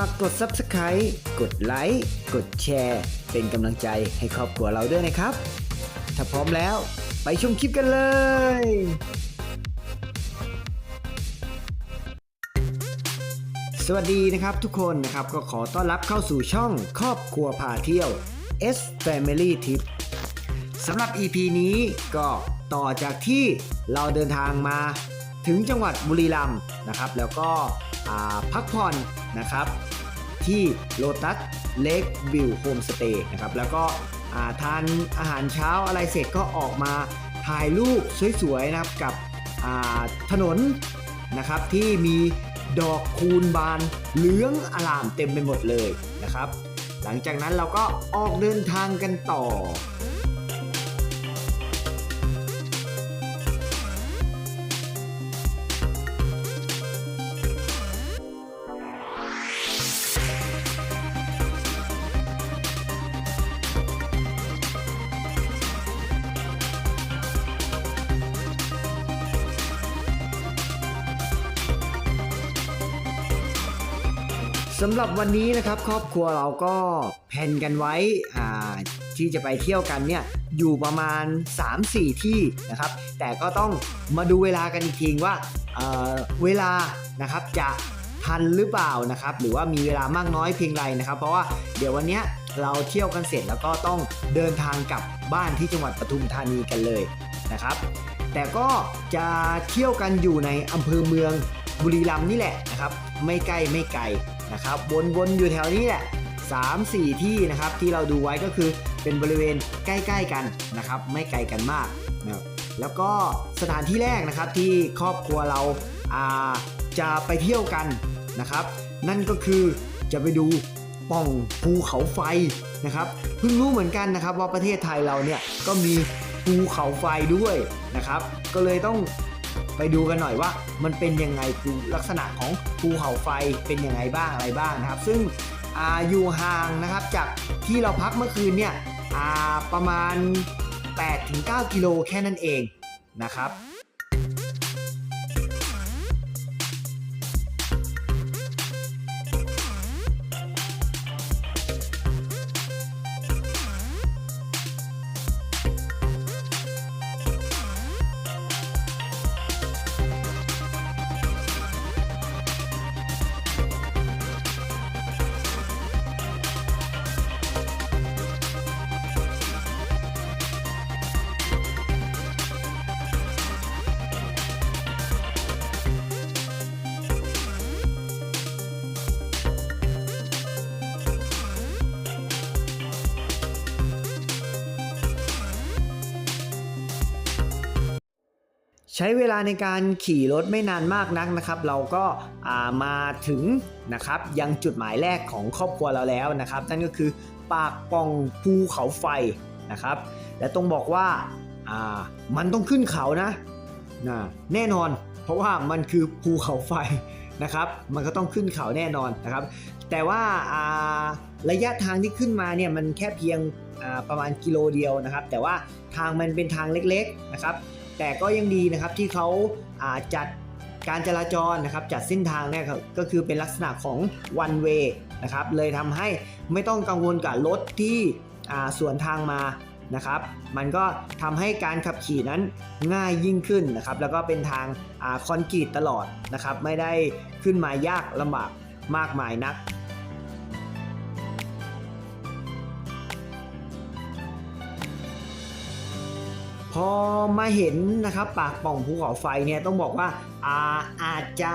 ฝากกด Subscribe กดไลค์กดแชร์ เป็นกำลังใจให้ครอบครัวเราด้วยนะครับ ถ้าพร้อมแล้วไปชมคลิปกันเลย สวัสดีนะครับทุกคนนะครับก็ขอต้อนรับเข้าสู่ช่องครอบครัวพาเที่ยว S Family Tip สำหรับ EP นี้ก็ต่อจากที่เราเดินทางมาถึงจังหวัดบุรีรัมย์นะครับ แล้วก็ พักผ่อนนะครับที่โ o ตัสเล e วิวโฮมสเตย์นะครับแล้วก็ทานอาหารเช้าอะไรเสร็จก็ออกมาถ่ายรูปสวยๆนะครับกับถนนนะครับที่มีดอกคูณบานเหลืองอลามเต็มไปหมดเลยนะครับ หลังจากนั้นเราก็ออกเดินทางกันต่อ สำหรับวันนี้นะครับครอบครัวเราก็แผนกันไว้ที่จะไปเที่ยวกันเนี่ยอยู่ประมาณ 3-4 ที่นะครับ แต่ก็ต้องมาดูเวลากันอีกทีว่าเเวลานะครับจะทันหรือเปล่านะครับ หรือว่ามีเวลามากน้อยเพียงไรนะครับ เพราะว่าเดี๋ยววันนี้เราเที่ยวกันเสร็จแล้วก็ต้องเดินทางกลับบ้านที่จังหวัดปทุมธานีกันเลยนะครับ แต่ก็จะเที่ยวกันอยู่ในอำเภอเมืองบุรีรัมย์นี่แหละนะครับ ไม่ใกล้ไม่ไกล นะครับวนๆอยู่แถวนี้แหละ3 4 ที่นะครับที่เราดูไว้ก็คือเป็นบริเวณใกล้ ๆกันนะครับ ไม่ไกลกันมากนะครับแล้วก็สถานที่แรกนะครับที่ครอบครัวเราาจะไปเที่ยวกันนะครับ นั่นก็คือจะไปดูป่องภูเขาไฟนะครับเพิ่งรู้เหมือนกันนะครับว่าประเทศไทยเราเนี่ยก็มีภูเขาไฟด้วยนะครับ ก็เลยต้อง ไปดูกันหน่อยว่ามันเป็นยังไงครูลักษณะของภูเขาไฟเป็นยังไงบ้างอะไรบ้างนะครับ ซึ่งออยู่ห่างนะครับจากที่เราพักเมื่อคืนเนี่ยประมาณ8-9กิโลแค่นั้นเองนะครับ ใช้เวลาในการขี่รถไม่นานมากนักนะครับ เราก็ามาถึงนะครับยังจุดหมายแรกของครอบครัวเราแล้วนะครับ นั่นก็คือปากป่องภูเขาไฟนะครับ และต้องบอกว่าามันต้องขึ้นเขานะนะแน่นอน เพราะว่ามันคือภูเขาไฟนะครับ มันก็ต้องขึ้นเขาแน่นอนนะครับ แต่ว่าาระยะทางที่ขึ้นมาเนี่ยมันแค่เพียงประมาณกิโลเดียวนะครับ แต่ว่าทางมันเป็นทางเล็กๆนะครับ แต่ก็ยังดีนะครับที่เขาาจัดการจราจรนะครับจัดเส้นทางเนี่ยครับก็คือเป็นลักษณะของ one way นะครับเลยทำให้ไม่ต้องกังวลกับรถที่อ่าสวนทางมานะครับ มันก็ทำให้การขับขี่นั้นง่ายยิ่งขึ้นนะครับ แล้วก็เป็นทางอคอนกรีตตลอดนะครับ ไม่ได้ขึ้นมายากลำบากมากมายนัก พอมาเห็นนะครับปากป่องภูเขาไฟเนี่ยต้องบอกว่าอาอาจจะ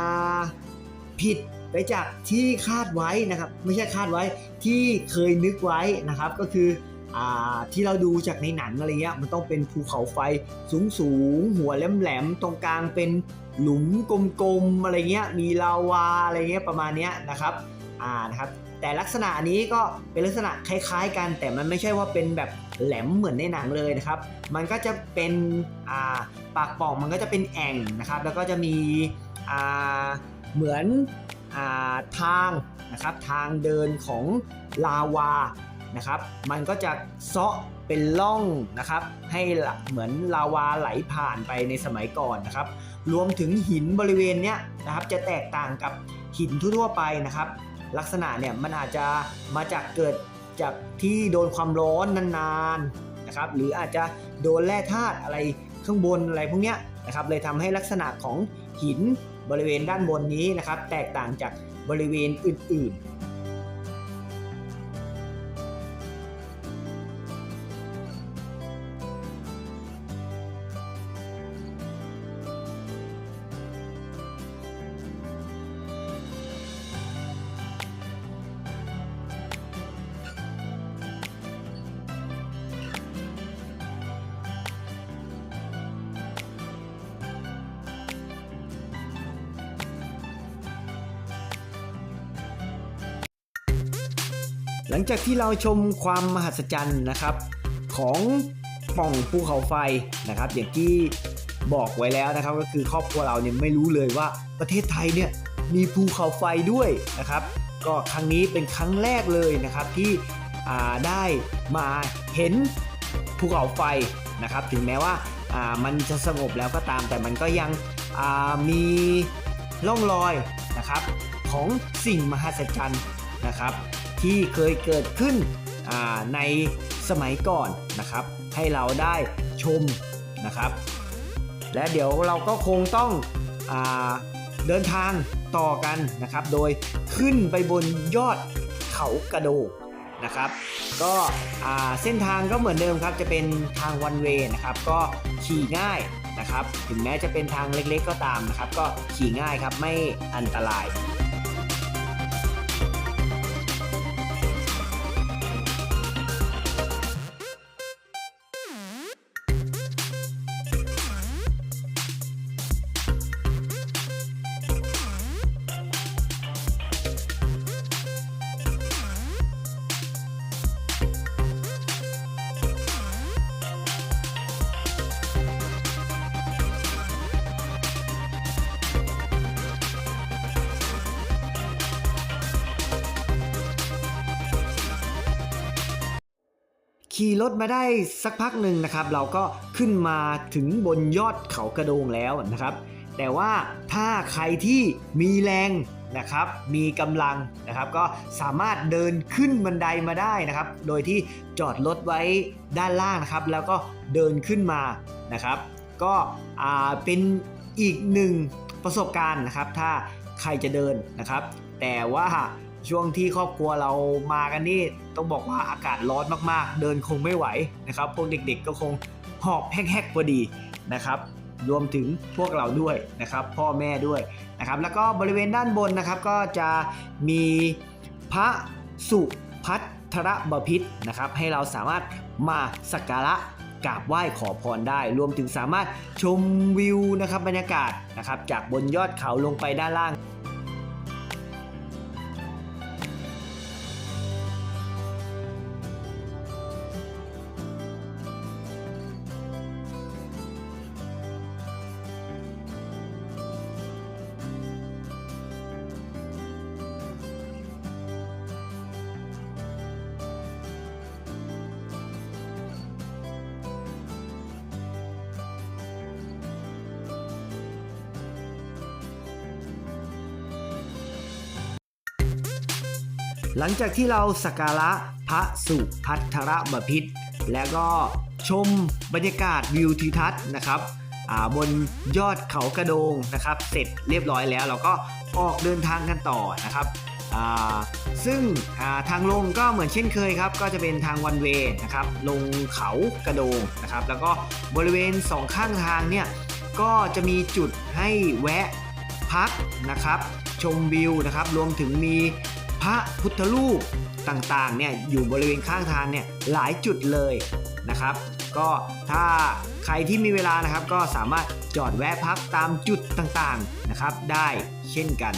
ผิดไปจากที่คาดไว้นะครับ ไม่ใช่คาดไว้ที่เคยนึกไว้นะครับ ก็คืออที่เราดูจากในหนังอะไรเงี้ยมันต้องเป็นภูเขาไฟสูงสูงหัวแหลมๆตรงกลางเป็นหลุมกลมๆอะไรเงี้ยมีลาวาอะไรเงี้ยประมาณเนี้ยนะครับอ่านะครับ แต่ลักษณะนี้ก็เป็นลักษณะคล้ายๆ กัน แต่มันไม่ใช่ว่าเป็นแบบแหลมเหมือนในหนังเลยนะครับ มันก็จะเป็นาปากป่องมันก็จะเป็นแอ่งนะครับ แล้วก็จะมีเหมือนอาทางนะครับทางเดินของลาวานะครับ มันก็จะเซาะเป็นร่องนะครับ ให้เหมือนลาวาไหลผ่านไปในสมัยก่อนนะครับ รวมถึงหินบริเวณเนี้ยนะครับจะแตกต่างกับหินทั่วไปนะครับ ลักษณะเนี่ยมันอาจจะมาจากเกิดจากที่โดนความร้อนนานๆนะครับหรืออาจจะโดนแร่ธาตุอะไรข้างบนอะไรพวกเนี้ยนะครับเลยทำให้ลักษณะของหินบริเวณด้านบนนี้นะครับ แตกต่างจากบริเวณอื่นๆ หลังจากที่เราชมความมหัศจรรย์นะครับ ของป่องภูเขาไฟนะครับ อย่างที่บอกไว้แล้วนะครับ ก็คือครอบครัวเราเนี่ยไม่รู้เลยว่าประเทศไทยเนี่ยมีภูเขาไฟด้วยนะครับ ก็ครั้งนี้เป็นครั้งแรกเลยนะครับที่ได้มาเห็นภูเขาไฟนะครับ ถึงแม้ว่ามันจะสงบแล้วก็ตาม แต่มันก็ยังมีร่องรอยนะครับของสิ่งมหัศจรรย์ นะครับ ที่เคยเกิดขึ้นในสมัยก่อนนะครับ ให้เราได้ชมนะครับ และเดี๋ยวเราก็คงต้องอเดินทางต่อกันนะครับ โดยขึ้นไปบนยอดเขากระโดงนะครับ ก็เส้นทางก็เหมือนเดิมครับ จะเป็นทางวันเวนะครับ ก็ขี่ง่ายนะครับ ถึงแม้จะเป็นทางเล็กๆก็ตามนะครับ ก็ขี่ง่ายครับไม่อันตราย ขี่รถมาได้สักพักหนึ่งนะครับ เราก็ขึ้นมาถึงบนยอดเขากระโดงแล้วนะครับ แต่ว่าถ้าใครที่มีแรงนะครับ มีกำลังนะครับ ก็สามารถเดินขึ้นบันไดมาได้นะครับ โดยที่จอดรถไว้ด้านล่างนะครับ แล้วก็เดินขึ้นมานะครับ ก็เป็นอีกหนึ่งประสบการณ์นะครับ ถ้าใครจะเดินนะครับ แต่ว่า ช่วงที่ครอบครัวเรามากันนี่ต้องบอกว่าอากาศร้อนมากๆ เดินคงไม่ไหวนะครับ พวกเด็กๆก็คงหอบแฮกๆพอดีนะครับรวมถึงพวกเราด้วยนะครับ พ่อแม่ด้วยนะครับ แล้วก็บริเวณด้านบนนะครับ ก็จะมีพระสุพัทรบพิษนะครับ ให้เราสามารถมาสักการะกราบไหว้ขอพรได้ รวมถึงสามารถชมวิวนะครับบรรยากาศนะครับ จากบนยอดเขาลงไปด้านล่าง หลังจากที่เราสักการะพระสุพัทรบพิษแล้วก็ชมบรรยากาศวิวทิวทัศน์นะครับบนยอดเขากระโดงนะครับ เสร็จเรียบร้อยแล้วเราก็ออกเดินทางกันต่อนะครับซึ่งาทางลงก็เหมือนเช่นเคยครับ ก็จะเป็นทางวันเวนะครับ ลงเขากระโดงนะครับ แล้วก็บริเวณสองข้างทางเนี่ยก็จะมีจุดให้แวะพักนะครับ ชมวิวนะครับ รวมถึงมี พระพุทธรูปต่างๆเนี่ยอยู่บริเวณข้างทางเนี่ยหลายจุดเลยนะครับ ก็ถ้าใครที่มีเวลานะครับก็สามารถจอดแวะพักตามจุดต่างๆนะครับ ได้เช่นกัน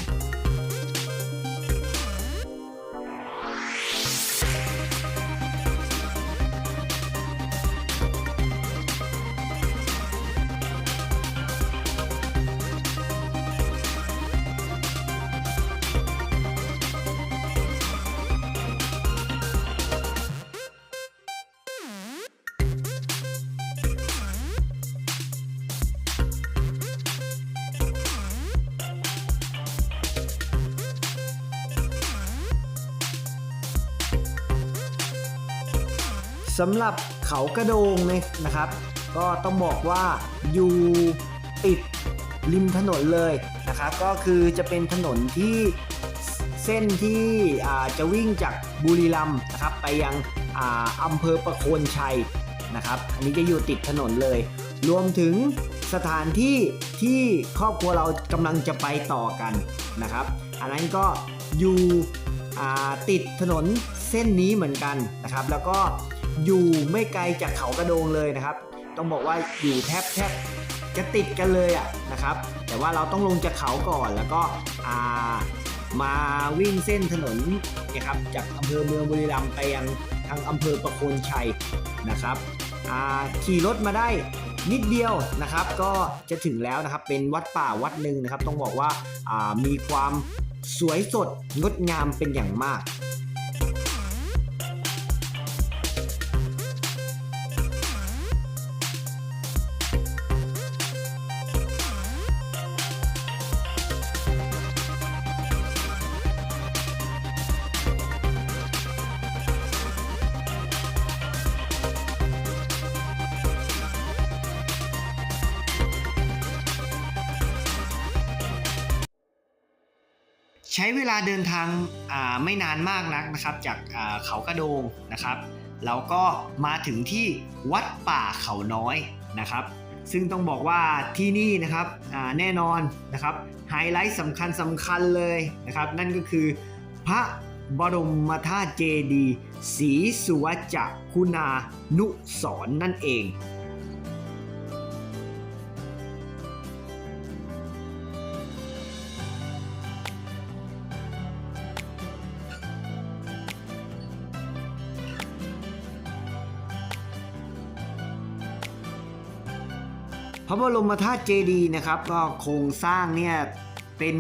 สำหรับเขากระโดงเนี่ยนะครับ ก็ต้องบอกว่าอยู่ติดริมถนนเลยนะครับ ก็คือจะเป็นถนนที่เส้นที่จะวิ่งจากบุรีรัมย์นะครับไปยังออำเภอประโคนชัยนะครับ อันนี้จะอยู่ติดถนนเลย รวมถึงสถานที่ที่ครอบครัวเรากำลังจะไปต่อกันนะครับ อันนั้นก็อยู่ติดถนนเส้นนี้เหมือนกันนะครับ แล้วก็ อยู่ไม่ไกลจากเขากระโดงเลยนะครับ ต้องบอกว่าอยู่แทบแทบจะติดกันเลยอะนะครับ แต่ว่าเราต้องลงจากเขาก่อนแล้วก็มาวิ่งเส้นถนนนี่ยครับจากอำเภอเมืองบุรีรัมย์ไปยังทางอำเภอประโคนชัยนะครับขี่รถมาได้นิดเดียวนะครับ ก็จะถึงแล้วนะครับเป็นวัดป่าวัดหนึ่งนะครับ ต้องบอกว่าอ่ามีความสวยสดงดงามเป็นอย่างมาก ใช้เวลาเดินทางไม่นานมากนักนะครับ จากเขากระโดงนะครับเราก็มาถึงที่วัดป่าเขาน้อยนะครับ ซึ่งต้องบอกว่าที่นี่นะครับแน่นอนนะครับไฮไลท์สำคัญสำคัญเลยนะครับ นั่นก็คือพระบรมธาตุเจดีย์ศรีสุวัจคุณานุสรณ์นั่นเอง ระบรมธาตุเจดีย์นะครับก็โครงสร้างเนี่ยเป็น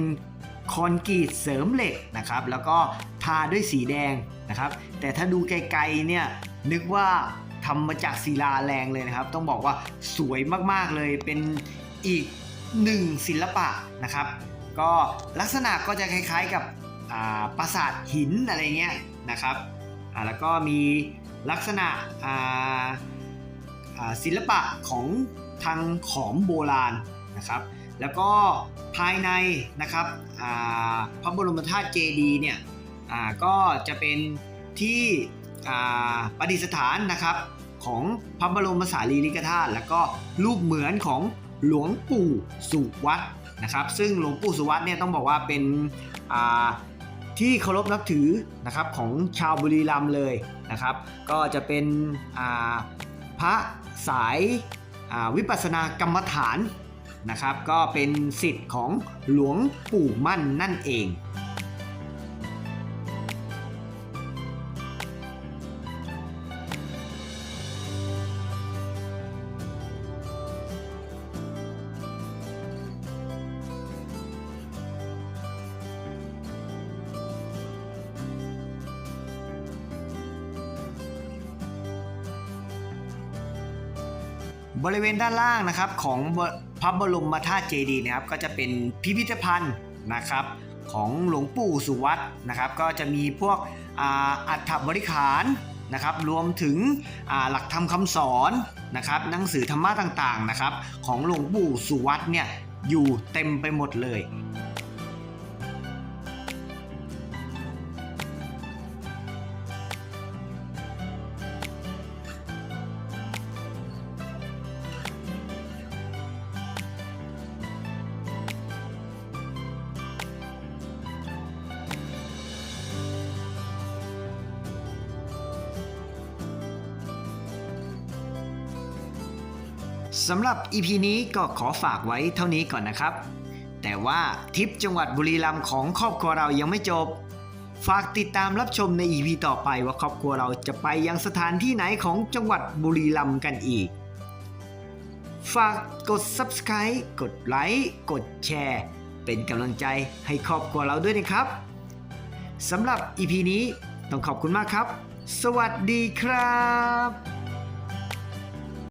คอนกรีตเสริมเหล็กนะครับแล้วก็ทาด้วยสีแดงนะครับแต่ถ้าดูไกลๆเนี่ยนึกว่าทำมาจากศิลาแรงเลยนะครับ ต้องบอกว่าสวยมากๆเลยเป็นอีกหนึ่งศิลปะนะครับ ก็ลักษณะก็จะคล้ายๆกับปราสาทหินอะไรเงี้ยนะครับแล้วก็มีลักษณะศิลปะของ ทางขอมโบราณนะครับ แล้วก็ภายในนะครับพระบรมธาตุเจดีย์เนี่ยก็จะเป็นที่ประดิษฐานนะครับของพระบรมสารีริกธาตุแล้วก็รูปเหมือนของหลวงปู่สุวัตนะครับ ซึ่งหลวงปู่สุวัตเนี่ยต้องบอกว่าเป็นที่เคารพนับถือนะครับของชาวบุรีรัมย์เลยนะครับ ก็จะเป็นพระสาย วิปัสสนากรรมฐานนะครับ ก็เป็นสิทธิ์ของหลวงปู่มั่นนั่นเอง บริเวณด้านล่างนะครับของพระบรมธาตุเจดีย์นะครับ ก็จะเป็นพิพิธภัณฑ์นะครับของหลวงปู่สุวัตนะครับ ก็จะมีพวกอัฐบริขารนะครับ รวมถึงหลักธรรมคำสอนนะครับ หนังสือธรรมะต่างๆนะครับ ของหลวงปู่สุวัตเนี่ยอยู่เต็มไปหมดเลย สำหรับ EP นี้ก็ขอฝากไว้เท่านี้ก่อนนะครับ แต่ว่าทริปจังหวัดบุรีรัมย์ของครอบครัวเรายังไม่จบ ฝากติดตามรับชมใน EP ต่อไปว่าครอบครัวเราจะไปยังสถานที่ไหนของจังหวัดบุรีรัมย์กันอีก ฝากกด Subscribe กดไลค์กดแชร์ เป็นกำลังใจให้ครอบครัวเราด้วยนะครับสำหรับ EP นี้ต้องขอบคุณมากครับ สวัสดีครับ